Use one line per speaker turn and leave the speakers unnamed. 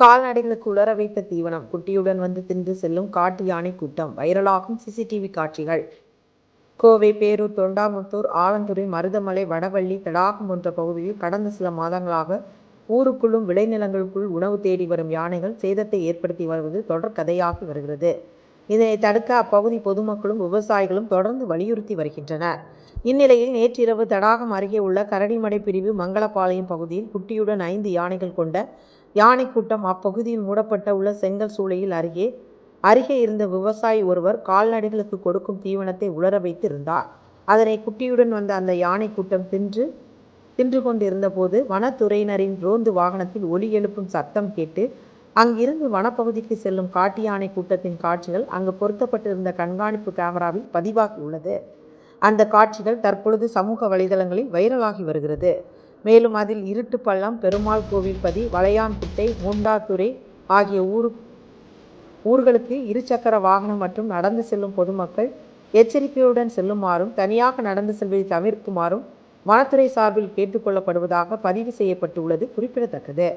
கால்நடைகளுக்கு உலர வைத்த தீவனம். குட்டியுடன் வந்து தின்று செல்லும் காட்டு யானை கூட்டம். வைரலாகும் சிசிடிவி காட்சிகள். கோவை பேரூர் தொண்டாமுத்தூர் ஆலந்துறை மருதமலை வடவள்ளி தடாகம் போன்ற பகுதியில் கடந்த சில மாதங்களாக ஊருக்குள்ளும் விளைநிலங்களுக்குள் உணவு தேடி வரும் யானைகள் சேதத்தை ஏற்படுத்தி வருவது தொடர் கதையாகி வருகிறது. இதனை தடுக்க அப்பகுதி பொதுமக்களும் விவசாயிகளும் தொடர்ந்து வலியுறுத்தி வருகின்றனர். இந்நிலையில் நேற்றிரவு தடாகம் அருகே உள்ள கரடிமடை பிரிவு மங்களபாளையம் பகுதியில் குட்டியுடன் ஐந்து யானைகள் கொண்ட யானை கூட்டம் அப்பகுதியில் மூடப்பட்ட உள்ள செங்கல் சூளையில் அருகே அருகே இருந்த விவசாயி ஒருவர் கால்நடைகளுக்கு கொடுக்கும் தீவனத்தை உலர வைத்திருந்தார். அதனை குட்டியுடன் வந்த அந்த யானை கூட்டம் தின்று தின்று கொண்டிருந்த போது வனத்துறையினரின் ரோந்து வாகனத்தில் ஒலி எழுப்பும் சத்தம் கேட்டு அங்கிருந்து வனப்பகுதிக்கு செல்லும் காட்டு யானை கூட்டத்தின் காட்சிகள் அங்கு பொருத்தப்பட்டிருந்த கண்காணிப்பு கேமராவில் பதிவாகி உள்ளது. அந்த காட்சிகள் தற்பொழுது சமூக வலைதளங்களில் வைரலாகி வருகிறது. மேலும் அதில் இருட்டுப்பள்ளம் பெருமாள் கோவில்பதி வளையான்குட்டை மூண்டாத்துறை ஆகிய ஊரு ஊர்களுக்கு இருசக்கர வாகனம் மற்றும் நடந்து செல்லும் பொதுமக்கள் எச்சரிக்கையுடன் செல்லுமாறும் தனியாக நடந்து செல்வதை தவிர்க்குமாறும் வனத்துறை சார்பில் கேட்டுக்கொள்ளப்படுவதாக பதிவு செய்யப்பட்டுள்ளது குறிப்பிடத்தக்கது.